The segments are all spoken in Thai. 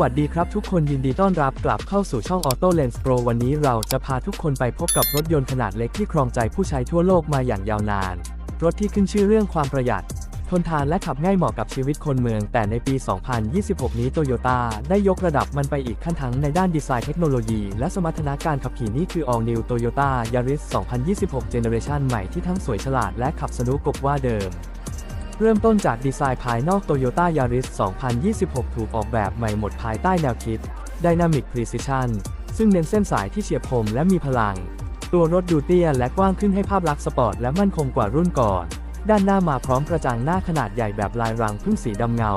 วัสดีครับทุกคนยินดีต้อนรับกลับเข้าสู่ช่อง Auto Lens Pro วันนี้เราจะพาทุกคนไปพบกับรถยนต์ขนาดเล็กที่ครองใจผู้ใช้ทั่วโลกมาอย่างยาวนาน รถที่ขึ้นชื่อเรื่องความประหยัด ทนทานและขับง่ายเหมาะกับชีวิตคนเมือง แต่ในปี 2026 นี้โตโยต้าได้ยกระดับมันไปอีกขั้นทั้งในด้านดีไซน์เทคโนโลยี และสมรรถนะการขับขี่นี่คือ All New Toyota Yaris 2026 Generation ใหม่ที่ทั้งสวยฉลาดและขับสนุกกว่าเดิม เริ่มต้นจากดีไซน์ภายนอก Toyota Yaris 2026 ถูกออกแบบใหม่หมดภายใต้แนวคิด Dynamic Precision ซึ่งเน้นเส้นสายที่เฉียบคมและมีพลัง ตัวรถดูเตี้ยและกว้างขึ้นให้ภาพลักษณ์สปอร์ตและมั่นคงกว่ารุ่นก่อน ด้านหน้ามาพร้อมกระจังหน้าขนาดใหญ่แบบลายรังพึ่งสีดำเงา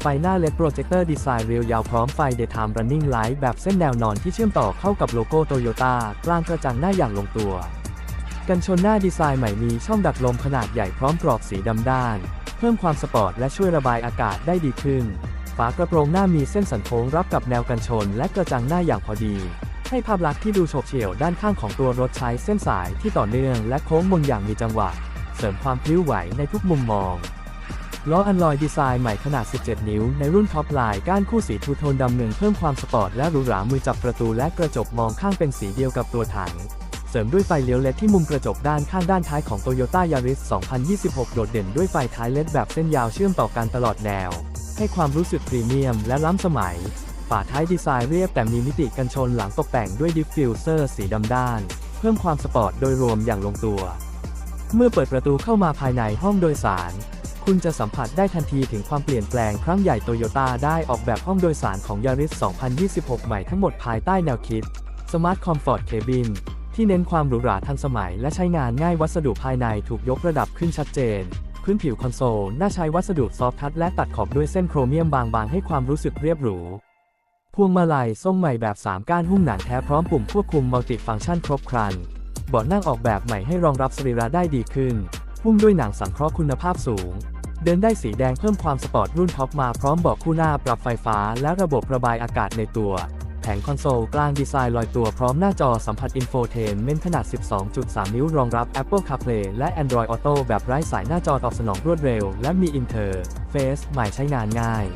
ไฟหน้าเลดโปรเจคเตอร์ดีไซน์เรียวยาวพร้อมไฟ Daytime Running Light แบบเส้นแนวนอนที่เชื่อมต่อเข้ากับโลโก้โตโยต้ากลางกระจังหน้าอย่างลงตัว กันชนหน้าดีไซน์ใหม่มีช่องดักลมขนาดใหญ่พร้อมกรอบสีดำด้าน เพิ่มความสปอร์ตและช่วยระบายอากาศได้ดีขึ้น ฝากระโปรงหน้ามีเส้นสันโค้งรับกับแนวกันชน และกระจังหน้าอย่างพอดี ให้ภาพลักษณ์ที่ดูโฉบเฉี่ยวด้านข้างของตัวรถใช้เส้นสายที่ต่อเนื่องและโค้งมนอย่างมีจังหวะ เสริมความพลิ้วไหวในทุกมุมมองล้ออันลอยดีไซน์ใหม่ขนาด 17 นิ้ว ในรุ่นท็อปไลน์ก้านคู่สีทูโทนดำเนืองเพิ่มความสปอร์ตและหรูหรามือจับประตูและกระจกมองข้างเป็นสีเดียวกับตัวถัง เสริมด้วยไฟเลี้ยวเลดที่มุมกระจกด้านข้างด้านท้ายของ Toyota Yaris 2026 โดดเด่นด้วยไฟท้ายเลดแบบเส้นยาวเชื่อมต่อกันตลอดแนว ให้ความรู้สึกพรีเมียมและล้ำสมัย ฝาท้ายดีไซน์เรียบแต่มีมิติกันชนหลังตกแต่งด้วยดิฟฟิวเซอร์สีดำด้าน เพิ่มความสปอร์ตโดยรวมอย่างลงตัว เมื่อเปิดประตูเข้ามาภายในห้องโดยสาร คุณจะสัมผัสได้ทันทีถึงความเปลี่ยนแปลงครั้งใหญ่โตโยต้าได้ออกแบบห้องโดยสารของ Yaris 2026 ใหม่ทั้งหมดภายใต้แนวคิด Smart Comfort Cabin ที่เน้นความหรูหราทันสมัย และใช้งานง่ายวัสดุภายในถูกยกระดับขึ้นชัดเจน พื้นผิวคอนโซลน่าใช้วัสดุซอฟทัชและตัดขอบด้วยเส้นโครเมียมบางๆ ให้ความรู้สึกเรียบหรูพวงมาลัยส้มใหม่แบบ 3 ก้านหุ้มหนังแท้พร้อมปุ่มควบคุมมัลติฟังก์ชันครบครันเบาะนั่งออกแบบใหม่ให้รองรับสรีระได้ดีขึ้นหุ้มด้วยหนังสังเคราะห์คุณภาพสูง เดินได้สีแดงเพิ่มความสปอร์ตรุ่นท็อปมาพร้อมเบาะคู่หน้าปรับไฟฟ้าและระบบระบายอากาศในตัว งคอนโซลกลางดีไซน์ลอยตัวพร้อมหน้าจอสัมผัสอินโฟเทนเมนขนาด 12.3 นิ้วรองรับ Apple CarPlay และ Android Auto แบบไร้สายหน้าจอตอบสนองรวดเร็ว และมีอินเทอร์เฟซใหม่ใช้งานง่าย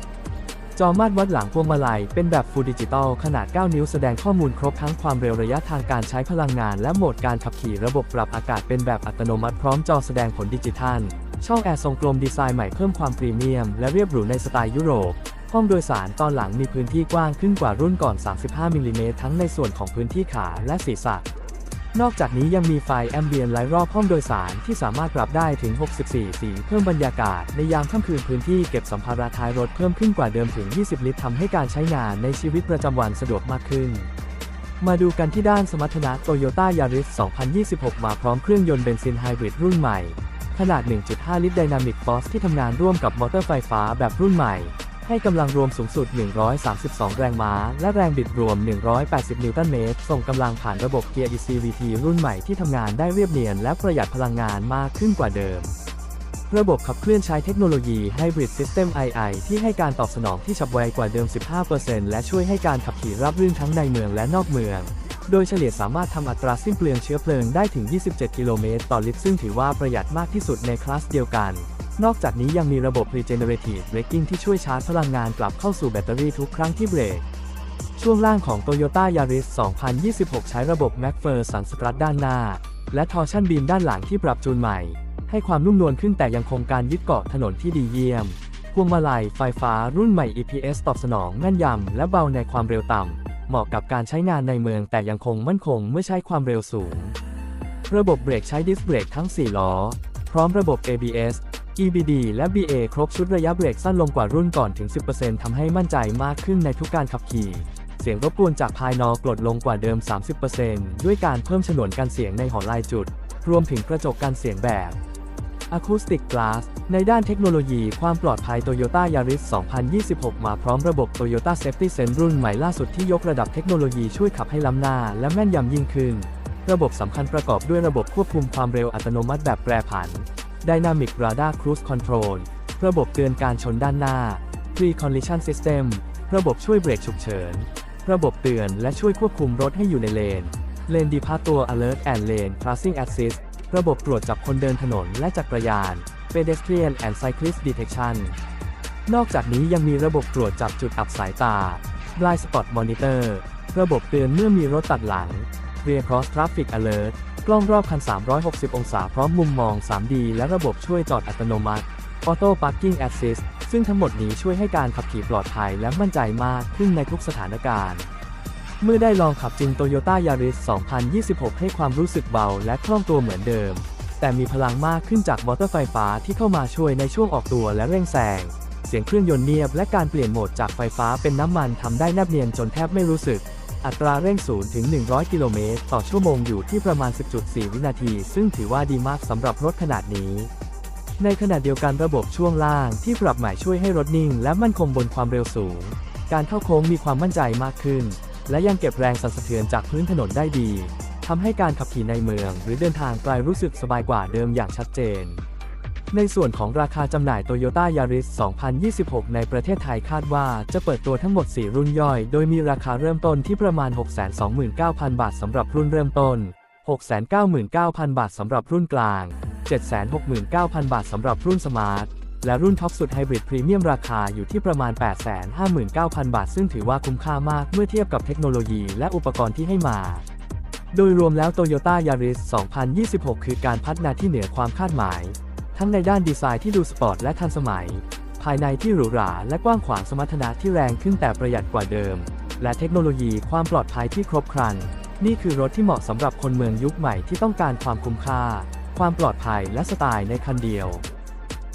จอมาตรวัดหลังพวงมาลัย เป็นแบบ Full Digital ขนาด 9 นิ้วแสดงข้อมูลครบทั้งความเร็วระยะทางการใช้พลังงาน และโหมดการขับขี่ระบบปรับอากาศเป็นแบบอัตโนมัติพร้อมจอแสดงผลดิจิทัลช่องแอร์ทรงกลมดีไซน์ใหม่เพิ่มความพรีเมียมและเรียบหรูในสไตล์ยุโรป ห้องโดยสารตอนหลังมีพื้นที่กว้างขึ้นกว่ารุ่นก่อน 35มิลลิเมตรทั้งในส่วนของพื้นที่ขาและศีรษะ นอกจากนี้ยังมีไฟแอมเบียนไลท์รอบห้องโดยสารที่สามารถปรับได้ถึง 64 สีเพิ่มบรรยากาศ ในยามค่ำคืนพื้นที่เก็บสัมภาระท้ายรถเพิ่มขึ้นกว่าเดิมถึง 20 ลิตรทำให้การใช้งานในชีวิตประจำวันสะดวกมากขึ้นมาดูกันที่ด้านสมรรถนะ Toyota Yaris 2026 มาพร้อมเครื่องยนต์เบนซินไฮบริดรุ่นใหม่ ขนาด 1.5 ลิตร Dynamic Force ที่ทำงานร่วมกับมอเตอร์ไฟฟ้าแบบรุ่นใหม่ ให้กำลังรวมสูงสุด 132 แรงม้า และแรงบิดรวม 180 นิวตันเมตร ส่งกำลังผ่านระบบเกียร์ ECVT รุ่นใหม่ที่ทำงานได้เรียบเนียน และประหยัดพลังงานมากขึ้นกว่าเดิม ระบบขับเคลื่อนใช้เทคโนโลยี Hybrid System II ที่ให้การตอบสนองที่ฉับไวกว่าเดิม 15%และช่วยให้การขับขี่ราบรื่นทั้งในเมืองและนอกเมืองโดยเฉลี่ยสามารถทำอัตราสิ้นเปลืองเชื้อเพลิงได้ถึง 27 กิโลเมตรต่อลิตร ซึ่งถือว่าประหยัดมากที่สุดในคลาสเดียวกัน นอกจากนี้ยังมีระบบ Regenerative Braking ที่ช่วยชาร์จพลังงานกลับเข้าสู่แบตเตอรี่ทุกครั้งที่เบรก ช่วงล่างของ Toyota Yaris 2026 ใช้ระบบ MacPherson Strut ด้านหน้า และ Torsion Beam ด้านหลังที่ปรับจูนใหม่ ให้ความนุ่มนวลขึ้นแต่ยังคงการยึดเกาะถนนที่ดีเยี่ยม พวงมาลัยไฟฟ้ารุ่นใหม่ EPS ตอบสนองแม่นยำและเบาในความเร็วต่ำ เหมาะกับการใช้งานในเมืองแต่ยังคงมั่นคงเมื่อใช้ความเร็วสูง ระบบเบรกใช้ดิสเบรกทั้ง 4 ล้อ พร้อมระบบ ABS EBD และ BA ครบชุดระยะเบรกสั้นลงกว่ารุ่นก่อนถึง 10%ทำให้มั่นใจมากขึ้นในทุกการขับขี่ เสียงรบกวนจากภายนอกลดลงกว่าเดิม 30%ด้วยการเพิ่มฉนวนกันเสียงในหอลายจุด รวมถึงกระจกกันเสียงแบบ Acoustic Glass ในด้านเทคโนโลยีความปลอดภัย Toyota Yaris 2026 มาพร้อมระบบ Toyota Safety Sense รุ่นใหม่ล่าสุดที่ยกระดับเทคโนโลยีช่วยขับให้ล้ำหน้าและแม่นยำยิ่งขึ้น ระบบสำคัญประกอบด้วยระบบควบคุมความเร็วอัตโนมัติแบบแปรผัน Dynamic Radar Cruise Control ระบบเตือนการชนด้านหน้า Pre-Collision System ระบบช่วยเบรกฉุกเฉิน ระบบเตือนและช่วยควบคุมรถให้อยู่ในเลนเลนดีพาตัว Alert and Lane Crossing Assist ระบบตรวจจับคนเดินถนนและจักรยาน Pedestrian and Cyclist Detection นอกจากนี้ยังมีระบบตรวจจับจุดอับสายตา Blind Spot Monitor ระบบเตือนเมื่อมีรถตัดหลัง Rear Cross Traffic Alert กล้องรอบคัน 360 องศาพร้อมมุมมอง 3D และระบบช่วยจอดอัตโนมัติ Auto Parking Assist ซึ่งทั้งหมดนี้ช่วยให้การขับขี่ปลอดภัยและมั่นใจมากขึ้นในทุกสถานการณ์ เมื่อได้ลองขับจริง Toyota Yaris 2026 ให้ความรู้สึกเบาและคล่องตัวเหมือนเดิม แต่มีพลังมากขึ้นจากมอเตอร์ไฟฟ้าที่เข้ามาช่วยในช่วงออกตัวและเร่งแซง เสียงเครื่องยนต์เงียบและการเปลี่ยนโหมดจากไฟฟ้าเป็นน้ำมันทำได้แนบเนียนจนแทบไม่รู้สึก อัตราเร่ง0ถึง 100 กิโลเมตรต่อชั่วโมงอยู่ที่ประมาณ 10.4 วินาที ซึ่งถือว่าดีมากสำหรับรถขนาดนี้ ในขณะเดียวกันระบบช่วงล่างที่ปรับใหม่ช่วยให้รถนิ่ง และมั่นคงบนความเร็วสูง การเข้าโค้งมีความมั่นใจมากขึ้น และยังเก็บแรงสั่นสะเทือนจากพื้นถนนได้ดีทำให้การขับขี่ในเมือง หรือเดินทางไกลรู้สึกสบายกว่าเดิมอย่างชัดเจน ในส่วนของราคาจำหน่าย Toyota Yaris 2026 ในประเทศไทยคาดว่าจะเปิดตัวทั้งหมด 4 รุ่นย่อย โดยมีราคาเริ่มต้นที่ประมาณ 629,000 บาทสำหรับรุ่นเริ่มต้น 699,000 บาทสำหรับรุ่นกลาง 769,000 บาทสำหรับรุ่นสมาร์ท และรุ่นท็อปสุดไฮบริดพรีเมียมราคาอยู่ที่ประมาณ 859,000 บาท ซึ่งถือว่าคุ้มค่ามากเมื่อเทียบกับเทคโนโลยีและอุปกรณ์ที่ให้มาโดยรวมแล้ว Toyota Yaris 2026 คือการพัฒนาที่เหนือความคาดหมาย ทั้งในด้านดีไซน์ที่ดูสปอร์ตและทันสมัย ภายในที่หรูหราและกว้างขวางสมรรถนะที่แรงขึ้นแต่ประหยัดกว่าเดิม และเทคโนโลยีความปลอดภัยที่ครบครัน นี่คือรถที่เหมาะสำหรับคนเมืองยุคใหม่ที่ต้องการความคุ้มค่า ความปลอดภัยและสไตล์ในคันเดียว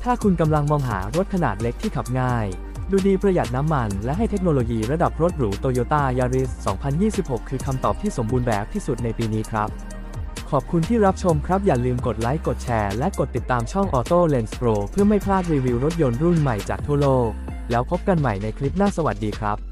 ถ้าคุณกำลังมองหารถขนาดเล็กที่ขับง่าย ดูดีประหยัดน้ำมัน และให้เทคโนโลยีระดับรถหรู Toyota Yaris 2026 คือคำตอบที่สมบูรณ์แบบที่สุดในปีนี้ครับ ขอบคุณที่รับชมครับอย่าลืมกดไลค์กดแชร์และกดติดตามช่อง Auto Lens Pro เพื่อไม่พลาดรีวิวรถยนต์รุ่นใหม่จากทั่วโลก แล้วพบกันใหม่ในคลิปหน้าสวัสดีครับ